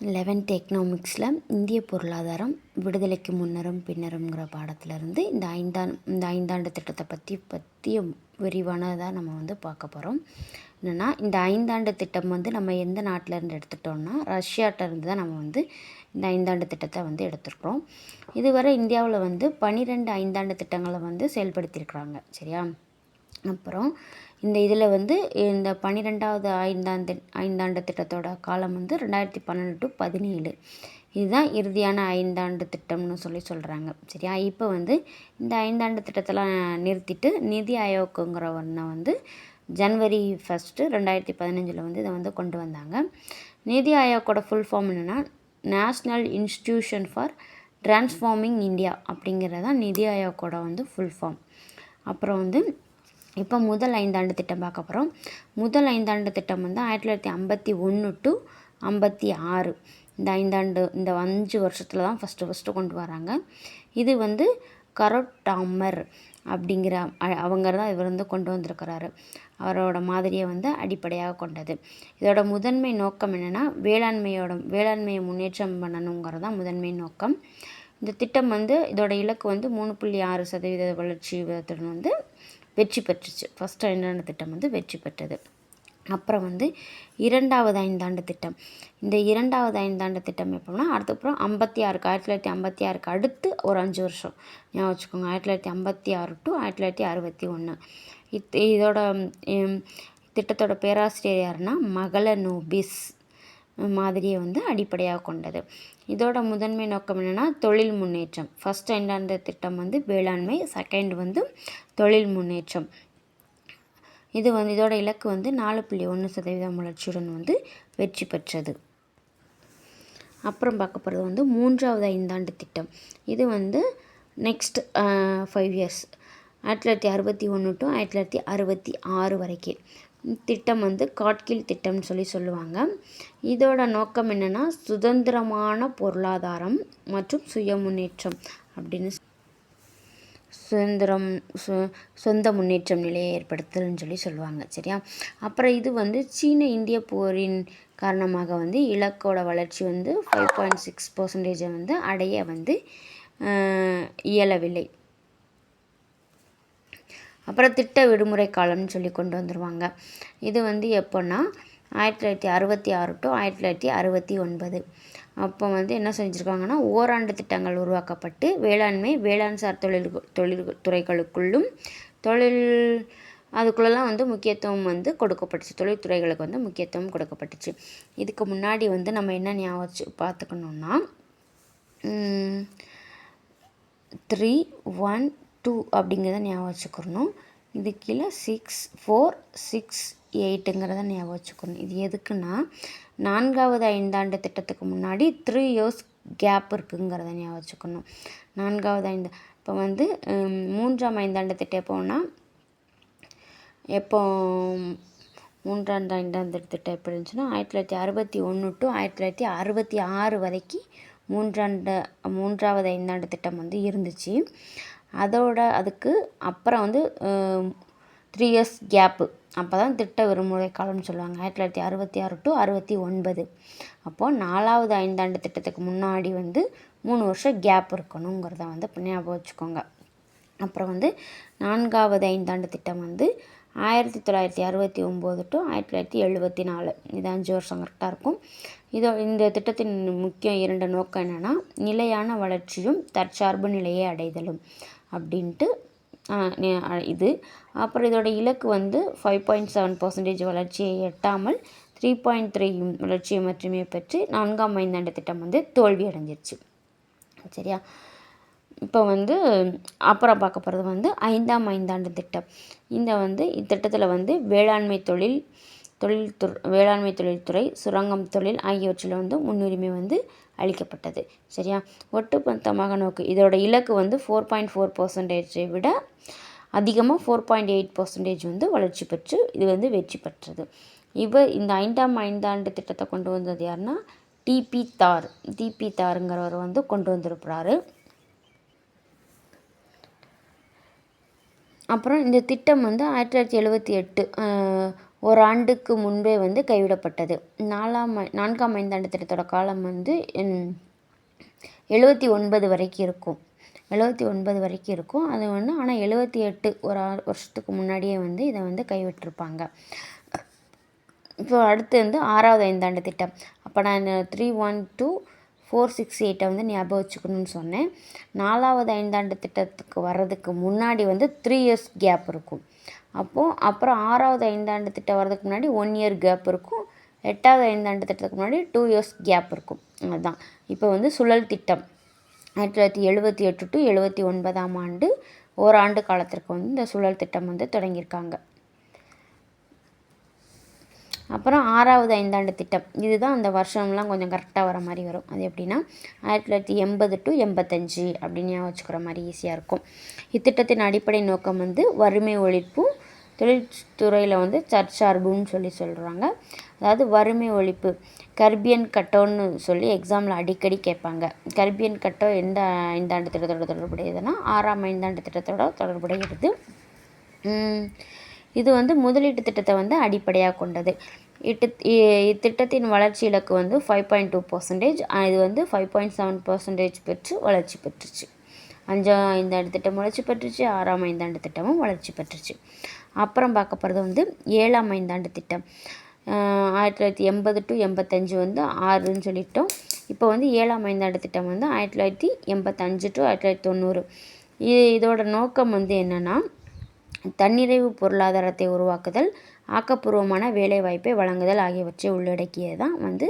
Eleventh எக்கனாமிக்ஸில் இந்திய பொருளாதாரம் விடுதலைக்கு முன்னரும் பின்னருங்கிற பாடத்திலிருந்து இந்த ஐந்தாம் இந்த ஐந்தாண்டு திட்டத்தை பற்றி பற்றிய விரிவானதாக நம்ம வந்து பார்க்க போகிறோம். என்னென்னா இந்த ஐந்தாண்டு திட்டம் வந்து நம்ம எந்த நாட்டிலேருந்து எடுத்துட்டோம்னா ரஷ்யாட்டிலேருந்து தான் நம்ம வந்து இந்த ஐந்தாண்டு திட்டத்தை வந்து எடுத்துருக்குறோம். இதுவரை இந்தியாவில் வந்து பன்னிரெண்டு ஐந்தாண்டு திட்டங்களை வந்து செயல்படுத்தியிருக்கிறாங்க சரியா? அப்புறம் இந்த இதில் வந்து இந்த பன்னிரெண்டாவது ஐந்தாண்டு ஐந்தாண்டு திட்டத்தோட காலம் வந்து ரெண்டாயிரத்தி பன்னெண்டு டு பதினேழு. இதுதான் இறுதியான ஐந்தாண்டு திட்டம்னு சொல்லி சொல்கிறாங்க சரியா? இப்போ வந்து இந்த ஐந்தாண்டு திட்டத்தெல்லாம் நிறுத்திட்டு நிதி ஆயோக்குங்கிற ஒன்றை வந்து ஜனவரி ஃபஸ்ட்டு ரெண்டாயிரத்தி பதினஞ்சில் வந்து இதை வந்து கொண்டு வந்தாங்க. நிதி ஆயோக்கோட ஃபுல் ஃபார்ம் என்னென்னா national institution for transforming India அப்படிங்கிறது தான் நிதி ஆயோக்கோட வந்து ஃபுல் ஃபார்ம் அப்புறம் வந்து இப்போ முதல் ஐந்தாண்டு திட்டம் பார்க்க போகிறோம் முதல் ஐந்தாண்டு திட்டம் வந்து ஆயிரத்தி தொள்ளாயிரத்தி ஐம்பத்தி ஒன்று டு ஐம்பத்தி ஆறு. இந்த ஐந்தாண்டு இந்த அஞ்சு வருஷத்தில் தான் ஃபஸ்ட்டு ஃபஸ்ட்டு கொண்டு வராங்க. இது வந்து கரோட்டாமர் அப்படிங்கிற அவங்க தான் இவர் வந்து கொண்டு வந்திருக்கிறாரு. அவரோட மாதிரியை வந்து அடிப்படையாக கொண்டது. இதோட முதன்மை நோக்கம் என்னென்னா வேளாண்மையோட வேளாண்மையை முன்னேற்றம் பண்ணணுங்கிறது தான் முதன்மை நோக்கம். இந்த திட்டம் வந்து இதோட இலக்கு வந்து மூணு புள்ளி ஆறு சதவீத வளர்ச்சி விதத்துடன் வந்து வெற்றி பெற்றுச்சு. ஃபஸ்ட் ஐந்தாண்டு திட்டம் வந்து வெற்றி பெற்றது. அப்புறம் வந்து இரண்டாவது ஐந்தாண்டு திட்டம். இந்த இரண்டாவது ஐந்தாண்டு திட்டம் எப்போனா அதுக்கப்புறம் ஐம்பத்தி ஆறுக்கு ஆயிரத்தி தொள்ளாயிரத்தி ஐம்பத்தி ஆறுக்கு அடுத்து ஒரு அஞ்சு வருஷம். ஞாபகம் வச்சுக்கோங்க ஆயிரத்தி தொள்ளாயிரத்தி ஐம்பத்தி ஆறு டு ஆயிரத்தி தொள்ளாயிரத்தி அறுபத்தி ஒன்று இத் இதோட திட்டத்தோட பேராசிரியர் யாருன்னா மகள நோபிஸ் மாதிரியை வந்து அடிப்படையாக கொண்டது. இதோட முதன்மை நோக்கம் என்னென்னா தொழில் முன்னேற்றம். ஃபஸ்ட் ஐந்தாண்டு திட்டம் வந்து வேளாண்மை செகண்ட் வந்து தொழில் முன்னேற்றம். இது வந்து இதோட இலக்கு வந்து நாலு புள்ளி ஒன்று சதவீதம் வளர்ச்சியுடன் வந்து வெற்றி பெற்றது. அப்புறம் பார்க்க போகிறது வந்து மூன்றாவது ஐந்தாண்டு திட்டம். இது வந்து நெக்ஸ்ட் ஃபைவ் இயர்ஸ் ஆயிரத்தி தொள்ளாயிரத்தி அறுபத்தி ஒன்று டு ஆயிரத்தி தொள்ளாயிரத்தி அறுபத்தி ஆறு வரைக்கும் திட்டம் வந்து காட்கில் திட்டம்னு சொல்லி சொல்லுவாங்க. இதோட நோக்கம் என்னென்னா சுதந்திரமான பொருளாதாரம் மற்றும் சுய முன்னேற்றம் அப்படின்னு சுதந்திரம் சு சொந்த முன்னேற்றம் நிலையை ஏற்படுத்தல்னு சொல்லி சொல்லுவாங்க சரியா? அப்புறம் இது வந்து சீன இந்திய போரின் காரணமாக வந்து இலக்கோட வளர்ச்சி வந்து ஃபைவ் பாயிண்ட் சிக்ஸ் பர்சன்டேஜை வந்து அடைய வந்து இயலவில்லை. அப்புறம் திட்ட விடுமுறை காலம்னு சொல்லி கொண்டு வந்துடுவாங்க இது வந்து எப்போன்னா ஆயிரத்தி தொள்ளாயிரத்தி அறுபத்தி ஆறு டு ஆயிரத்தி தொள்ளாயிரத்தி அறுபத்தி ஒன்பது. அப்போ வந்து என்ன செஞ்சுருக்காங்கன்னா ஓராண்டு திட்டங்கள் உருவாக்கப்பட்டு வேளாண்மை வேளாண் சார் தொழில் தொழில் துறைகளுக்குள்ளும் தொழில் அதுக்குள்ளெல்லாம் வந்து முக்கியத்துவம் வந்து கொடுக்கப்பட்டுச்சு. தொழில்துறைகளுக்கு வந்து முக்கியத்துவம் கொடுக்கப்பட்டுச்சு. இதுக்கு முன்னாடி வந்து நம்ம என்ன ஞாபகம் பார்த்துக்கணுன்னா த்ரீ ஒன் டூ அப்படிங்கிறத ஞாபகம் வச்சுக்கணும். இது கீழே சிக்ஸ் ஃபோர் சிக்ஸ் எயிட்டுங்கிறத ஞாபகம் வச்சுக்கணும். இது எதுக்குன்னா நான்காவது ஐந்தாண்டு திட்டத்துக்கு முன்னாடி த்ரீ இயர்ஸ் கேப் இருக்குங்கிறத ஞாபகம் வச்சுக்கணும். நான்காவது ஐந்து இப்போ வந்து மூன்றாம் ஐந்தாண்டு திட்டம் எப்போன்னா எப்போ மூன்றாண்டு ஐந்தாண்டு திட்டம் எப்படி இருந்துச்சுன்னா ஆயிரத்தி தொள்ளாயிரத்தி அறுபத்தி ஒன்று டு ஆயிரத்தி தொள்ளாயிரத்தி அறுபத்தி ஆறு வரைக்கும் மூன்றாண்டு மூன்றாவது ஐந்தாண்டு திட்டம் வந்து இருந்துச்சு. அதோட அதுக்கு அப்புறம் வந்து த்ரீ இயர்ஸ் கேப்பு அப்போ தான் திட்ட விடுமுறை காலம்னு சொல்லுவாங்க. ஆயிரத்தி தொள்ளாயிரத்தி அறுபத்தி ஆறு டு அறுபத்தி ஒன்பது. அப்போது நாலாவது ஐந்தாண்டு திட்டத்துக்கு முன்னாடி வந்து மூணு வருஷம் கேப் இருக்கணுங்கிறத வந்து ஞாபகம் வச்சுக்கோங்க. அப்புறம் வந்து நான்காவது ஐந்தாண்டு திட்டம் வந்து ஆயிரத்தி தொள்ளாயிரத்தி அறுபத்தி ஒம்பது டு ஆயிரத்தி தொள்ளாயிரத்தி எழுபத்தி நாலு. இது அஞ்சு வருஷம் கரெக்டாக இருக்கும். இதோ இந்த திட்டத்தின் முக்கிய இரண்டு நோக்கம் என்னென்னா நிலையான வளர்ச்சியும் தற்சார்பு நிலையை அடைதலும். அப்படின்ட்டு இது. அப்புறம் இதோட இலக்கு வந்து ஃபைவ் பாயிண்ட் செவன் பர்சன்டேஜ் வளர்ச்சியை எட்டாமல் த்ரீ பாயிண்ட் த்ரீ வளர்ச்சியை மட்டுமே பெற்று நான்காம் ஐந்தாண்டு திட்டம் வந்து தோல்வி அடைஞ்சிருச்சு சரியா? இப்போ வந்து அப்புறம் பார்க்க போகிறது வந்து ஐந்தாம் ஐந்தாண்டு திட்டம். இந்த வந்து இத்திட்டத்தில் வந்து வேளாண்மை தொழில் தொழில்துறை வேளாண்மை தொழில்துறை சுரங்கம் தொழில் ஆகியவற்றில் வந்து முன்னுரிமை வந்து அளிக்கப்பட்டது. சரியா? ஒட்டுமொத்தமாக நோக்கு இதோட இலக்கு வந்து ஃபோர் பாயிண்ட் ஃபோர் பர்சன்டேஜை விட அதிகமாக ஃபோர் பாயிண்ட் எயிட் பர்சன்டேஜ் வந்து வளர்ச்சி பெற்று இது வந்து வெற்றி பெற்றது. இவர் இந்த ஐந்தாம் ஐந்தாண்டு திட்டத்தை கொண்டு வந்தது யாருன்னா டிபி தார். டிபி தாருங்கிறவர் வந்து கொண்டு வந்திருக்கிறாரு. அப்புறம் இந்த திட்டம் வந்து ஆயிரத்தி தொள்ளாயிரத்தி எழுபத்தி எட்டு ஒரு ஆண்டுக்கு முன்பே வந்து கைவிடப்பட்டது. நாலாம் நான்காம் ஐந்தாண்டு திட்டத்தோட காலம் வந்து எழுபத்தி ஒன்பது வரைக்கும் இருக்கும். எழுபத்தி ஒன்பது வரைக்கும் இருக்கும். அது வந்து ஆனால் எழுபத்தி எட்டு ஒரு ஆறு வருஷத்துக்கு முன்னாடியே வந்து இதை வந்து கைவிட்டிருப்பாங்க. இப்போ அடுத்து வந்து ஆறாவது ஐந்தாண்டு திட்டம் அப்போ நான் three one two four six எயிட்டை வந்து ஞாபகம் வச்சுக்கணும்னு சொன்னேன். நாலாவது ஐந்தாண்டு திட்டத்துக்கு வர்றதுக்கு முன்னாடி வந்து த்ரீ இயர்ஸ் கேப் இருக்கும். அப்போது அப்புறம் ஆறாவது ஐந்தாண்டு திட்டம் வர்றதுக்கு முன்னாடி ஒன் இயர் கேப் இருக்கும். எட்டாவது ஐந்தாண்டு திட்டத்துக்கு முன்னாடி டூ இயர்ஸ் கேப் இருக்கும். அதுதான் இப்போ வந்து சுழல் திட்டம். ஆயிரத்தி தொள்ளாயிரத்தி எழுபத்தி எட்டு டு எழுபத்தி ஒன்பதாம் ஆண்டு ஓராண்டு காலத்திற்கு வந்து இந்த சுழல் திட்டம் வந்து தொடங்கியிருக்காங்க. அப்புறம் ஆறாவது ஐந்தாண்டு திட்டம். இதுதான் அந்த வருஷம்லாம் கொஞ்சம் கரெக்டாக வர மாதிரி வரும். அது எப்படின்னா ஆயிரத்தி தொள்ளாயிரத்தி எண்பது டு எண்பத்தஞ்சு அப்படின்னு வச்சுக்கிற மாதிரி ஈஸியாக இருக்கும். இத்திட்டத்தின் அடிப்படை நோக்கம் வந்து வறுமை ஒழிப்பும் தொழில்துறையில் வந்து தற்சார்புன்னு சொல்லி சொல்கிறாங்க அதாவது வறுமை ஒழிப்பு கர்பியன் கட்டோன்னு சொல்லி எக்ஸாமில் அடிக்கடி கேட்பாங்க. கர்பியன் கட்டோ எந்த ஐந்தாண்டு திட்டத்தோட தொடர்புடையதுன்னா ஆறாம் ஐந்தாண்டு திட்டத்தோட தொடர்புடையது. இது வந்து முதலீட்டு திட்டத்தை வந்து அடிப்படையாக கொண்டது. இட்டு இத்திட்டத்தின் வளர்ச்சி இலக்கு வந்து ஃபைவ் பாயிண்ட் டூ பர்சன்டேஜ் இது வந்து ஃபைவ் பாயிண்ட் செவன் பர்சன்டேஜ் பெற்று வளர்ச்சி பெற்றுச்சு. அஞ்சாம் ஐந்தாண்டு திட்டம் வளர்ச்சி பெற்றுச்சு ஆறாம் ஐந்தாண்டு திட்டமும் வளர்ச்சி பெற்றுச்சு. அப்புறம் பார்க்க போகிறது வந்து ஏழாம் ஐந்தாண்டு திட்டம். ஆயிரத்தி தொள்ளாயிரத்தி எண்பது டு எண்பத்தஞ்சு வந்து ஆறுன்னு சொல்லிட்டோம். இப்போ வந்து ஏழாம் ஐந்தாண்டு திட்டம் வந்து ஆயிரத்தி தொள்ளாயிரத்தி எண்பத்தஞ்சு டு ஆயிரத்தி தொள்ளாயிரத்தி தொண்ணூறு. இது இதோட நோக்கம் வந்து என்னென்னா தன்னிறைவு பொருளாதாரத்தை உருவாக்குதல் ஆக்கப்பூர்வமான வேலைவாய்ப்பை வழங்குதல் ஆகியவற்றை உள்ளடக்கியது தான் வந்து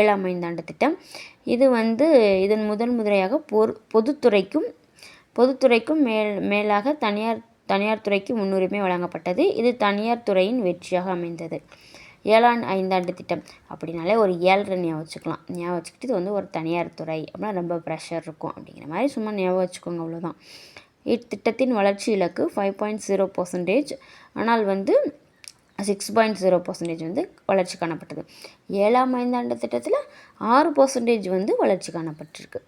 ஏழாம் ஐந்தாண்டு திட்டம். இது வந்து இதன் முதன் முதலையாக பொர் பொதுத்துறைக்கும் பொதுத்துறைக்கும் மேல் மேலாக தனியார் தனியார் துறைக்கு முன்னுரிமை வழங்கப்பட்டது. இது தனியார் துறையின் வெற்றியாக அமைந்தது. ஏழாண்டு ஐந்தாண்டு திட்டம். அப்படின்னாலே ஒரு ஏழரை ஞாபகம் வச்சுக்கலாம். ஞாபகம் வச்சுக்கிட்டு இது வந்து ஒரு தனியார் துறை அப்படின்னா ரொம்ப ப்ரெஷர் இருக்கும் அப்படிங்கிற மாதிரி சும்மா ஞாபகம் வச்சுக்கோங்க அவ்வளோதான் இத்திட்டத்தின் வளர்ச்சி இலக்கு ஃபைவ் பாயிண்ட் ஜீரோ பர்சன்டேஜ் ஆனால் வந்து சிக்ஸ் பாயிண்ட் ஜீரோ பர்சன்டேஜ் வந்து வளர்ச்சி காணப்பட்டது. ஏழாம் ஐந்தாண்டு திட்டத்தில் ஆறு பர்சன்டேஜ் வந்து வளர்ச்சி காணப்பட்டிருக்கு.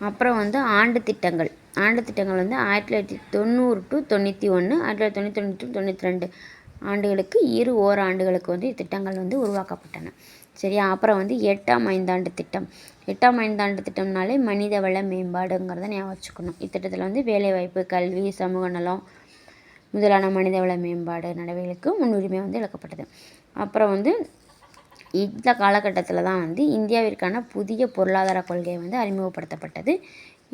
அப்புறம் வந்து ஆண்டு திட்டங்கள். ஆண்டு திட்டங்கள் வந்து ஆயிரத்தி தொள்ளாயிரத்தி தொண்ணூறு டு தொண்ணூற்றி ஒன்று ஆயிரத்தி தொள்ளாயிரத்தி தொண்ணூற்றி டு தொண்ணூற்றி ரெண்டு ஆண்டுகளுக்கு இரு ஓராண்டுகளுக்கு வந்து திட்டங்கள் வந்து உருவாக்கப்பட்டன. சரியா? அப்புறம் வந்து எட்டாம் ஐந்தாண்டு திட்டம். எட்டாம் ஐந்தாண்டு திட்டம்னாலே மனித வள மேம்பாடுங்கிறத ஞாபகம் வச்சுக்கணும். இத்திட்டத்தில் வந்து வேலைவாய்ப்பு கல்வி சமூக நலம் முதலான மனித வள மேம்பாடு நடவடிக்கைகளுக்கு முன்னுரிமை வந்து இழக்கப்பட்டது. அப்புறம் வந்து இந்த காலகட்டத்தில் தான் வந்து இந்தியாவிற்கான புதிய பொருளாதார கொள்கை வந்து அறிமுகப்படுத்தப்பட்டது.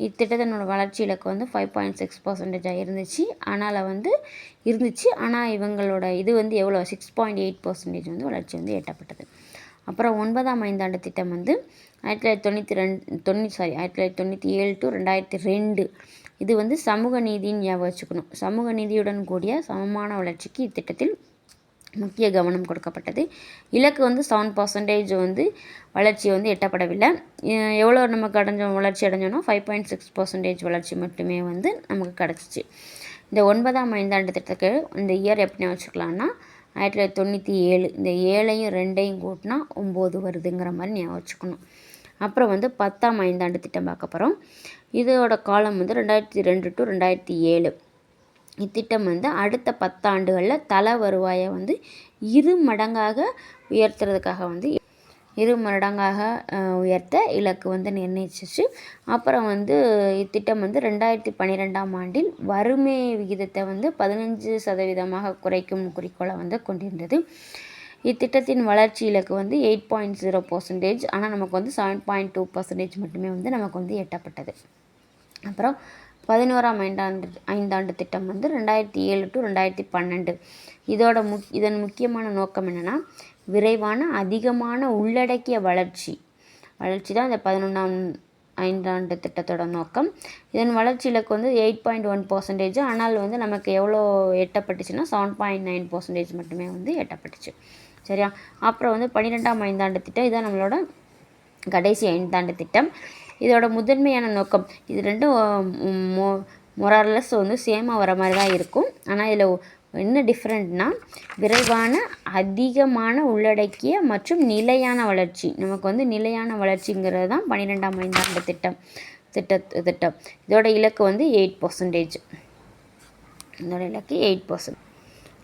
இத்திட்டத்தினோட வளர்ச்சி இலக்கு வந்து ஃபைவ் பாயிண்ட் சிக்ஸ் பர்சன்டேஜாக இருந்துச்சு. ஆனால் வந்து இருந்துச்சு. ஆனால் இவங்களோட இது வந்து எவ்வளோ சிக்ஸ் பாயிண்ட் எயிட் பர்சன்டேஜ் வந்து வளர்ச்சி வந்து எட்டப்பட்டது. அப்புறம் ஒன்பதாம் ஐந்தாண்டு திட்டம் வந்து ஆயிரத்தி தொள்ளாயிரத்தி தொண்ணூற்றி ரெண்டு தொண்ணூற்றி சாரி ஆயிரத்தி தொள்ளாயிரத்தி தொண்ணூற்றி ஏழு டு ரெண்டாயிரத்தி ரெண்டு. இது வந்து சமூக நீதின்னு ஞாபகம் வச்சுக்கணும். சமூக நீதியுடன் கூடிய சமமான வளர்ச்சிக்கு இத்திட்டத்தில் முக்கிய கவனம் கொடுக்கப்பட்டது. இலக்கு வந்து செவன் பர்சன்டேஜ் வந்து வளர்ச்சி வந்து எட்டப்படவில்லை. எவ்வளோ நமக்கு அடைஞ்சோம் வளர்ச்சி அடைஞ்சோன்னா ஃபைவ் பாயிண்ட் சிக்ஸ் பர்சன்டேஜ் வளர்ச்சி மட்டுமே வந்து நமக்கு கிடச்சிச்சு. இந்த ஒன்பதாம் ஐந்தாண்டு திட்டத்துக்கு இந்த இயர் எப்படி வச்சுக்கலாம்னா ஆயிரத்தி தொள்ளாயிரத்தி தொண்ணூற்றி ஏழு இந்த ஏழையும் ரெண்டையும் கூட்டினா ஒம்பது வருதுங்கிற மாதிரி ஞாபகம் வச்சுக்கணும். அப்புறம் வந்து பத்தாம் ஐந்தாண்டு திட்டம் பார்க்க போகிறோம் இதோட காலம் வந்து ரெண்டாயிரத்தி ரெண்டு டு ரெண்டாயிரத்தி ஏழு. இத்திட்டம் வந்து அடுத்த பத்தாண்டுகளில் தல வருவாயை வந்து இரு மடங்காக உயர்த்துறதுக்காக வந்து இரு மடங்காக உயர்த்த இலக்கு வந்து நிர்ணயிச்சிச்சு. அப்புறம் வந்து இத்திட்டம் வந்து ரெண்டாயிரத்தி பன்னிரெண்டாம் ஆண்டில் வறுமை விகிதத்தை வந்து பதினஞ்சு சதவீதமாக குறைக்கும் குறிக்கோளை வந்து கொண்டிருந்தது. இத்திட்டத்தின் வளர்ச்சி இலக்கு வந்து எயிட் பாயிண்ட் ஜீரோ பர்சன்டேஜ். ஆனால் நமக்கு வந்து செவன் பாயிண்ட் டூ பர்சன்டேஜ் மட்டுமே வந்து நமக்கு வந்து எட்டப்பட்டது. அப்புறம் பதினோராம் ஐந்தாண்டு ஐந்தாண்டு திட்டம் வந்து ரெண்டாயிரத்தி ஏழு டு ரெண்டாயிரத்தி பன்னெண்டு. இதோட முக் இதன் முக்கியமான நோக்கம் என்னென்னா விரைவான அதிகமான உள்ளடக்கிய வளர்ச்சி. வளர்ச்சி தான் இந்த பதினொன்றாம் ஐந்தாண்டு திட்டத்தோட நோக்கம். இதன் வளர்ச்சி இலக்கு வந்து எயிட் பாயிண்ட் ஒன் பர்சன்டேஜ் ஆனால் வந்து நமக்கு எவ்வளோ எட்டப்பட்டுச்சுன்னா செவன் பாயிண்ட் நைன் பர்சன்டேஜ் மட்டுமே வந்து எட்டப்பட்டுச்சு. சரியா? அப்புறம் வந்து பன்னிரெண்டாம் ஐந்தாண்டு திட்டம் இதுதான் நம்மளோட கடைசி ஐந்தாண்டு திட்டம். இதோட முதன்மையான நோக்கம். இது ரெண்டும் மொ மொரார்லஸ் வந்து சேமாக வர மாதிரி தான் இருக்கும். ஆனால் இதில் என்ன டிஃப்ரெண்ட்னா விரைவான அதிகமான உள்ளடக்கிய மற்றும் நிலையான வளர்ச்சி. நமக்கு வந்து நிலையான வளர்ச்சிங்கிறது தான் பன்னிரெண்டாம் ஐந்தாண்டு திட்டம். திட்ட திட்டம். இதோட இலக்கு வந்து எயிட் பர்சன்டேஜ் இதோட இலக்கு எயிட் பர்சன்ட்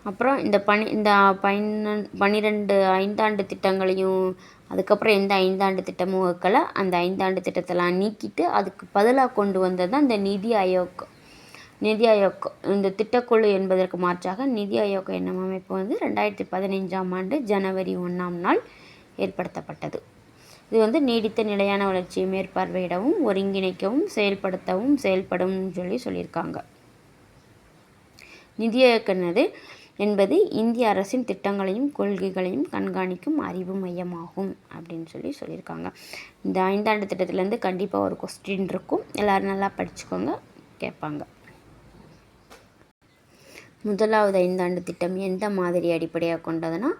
அப்புறம் இந்த பனி இந்த பன்னெண்டு பன்னிரெண்டு ஐந்தாண்டு திட்டங்களையும் அதுக்கப்புறம் எந்த ஐந்தாண்டு திட்டமும் வைக்கல. அந்த ஐந்தாண்டு திட்டத்தெல்லாம் நீக்கிட்டு அதுக்கு பதிலாக கொண்டு வந்தது தான் இந்த நிதி ஆயோக். நிதி ஆயோக். இந்த திட்டக்குழு என்பதற்கு மாற்றாக நிதி ஆயோக் என்னும் அமைப்பு வந்து ரெண்டாயிரத்தி பதினைஞ்சாம் ஆண்டு ஜனவரி ஒன்றாம் நாள் ஏற்படுத்தப்பட்டது. இது வந்து நீடித்த நிலையான வளர்ச்சியை மேற்பார்வையிடவும் ஒருங்கிணைக்கவும் செயல்படுத்தவும் செயல்படும் சொல்லி சொல்லியிருக்காங்க. நிதி ஆயோக் என்னது? என்பது இந்திய அரசின் திட்டங்களையும் கொள்கைகளையும் கண்காணிக்கும் அறிவு மையமாகும் அப்படின்னு சொல்லி சொல்லியிருக்காங்க. இந்த ஐந்தாண்டு திட்டத்துலேருந்து கண்டிப்பாக ஒரு கொஸ்டின் இருக்கும். எல்லோரும் நல்லா படிச்சுக்கோங்க கேட்பாங்க. முதலாவது ஐந்தாண்டு திட்டம் எந்த மாதிரி அடிப்படையாக கொண்டதுன்னா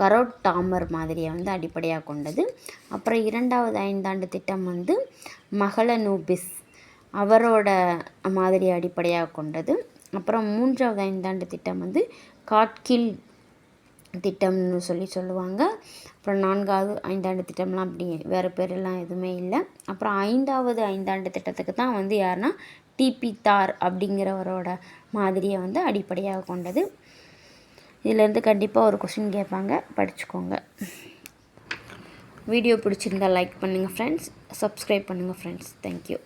கரோட் டாமர் மாதிரியை வந்து அடிப்படையாக கொண்டது. அப்புறம் இரண்டாவது ஐந்தாண்டு திட்டம் வந்து மகளநூபிஸ் அவரோட மாதிரி அடிப்படையாக கொண்டது. அப்புறம் மூன்றாவது ஐந்தாண்டு திட்டம் வந்து காட்கில் திட்டம்னு சொல்லி சொல்லுவாங்க. அப்புறம் நான்காவது ஐந்தாண்டு திட்டம்லாம் அப்படி வேறு பேரெல்லாம் எதுவுமே இல்லை. அப்புறம் ஐந்தாவது ஐந்தாண்டு திட்டத்துக்கு தான் வந்து யாருன்னா டிபி தார் அப்படிங்கிறவரோட மாதிரியை வந்து அடிப்படையாக கொண்டது. இதிலேருந்து கண்டிப்பாக ஒரு கொஷின் கேட்பாங்க. படிச்சுக்கோங்க. வீடியோ பிடிச்சிருந்தால் லைக் பண்ணுங்கள் ஃப்ரெண்ட்ஸ் சப்ஸ்கிரைப் பண்ணுங்கள் ஃப்ரெண்ட்ஸ் தேங்க்யூ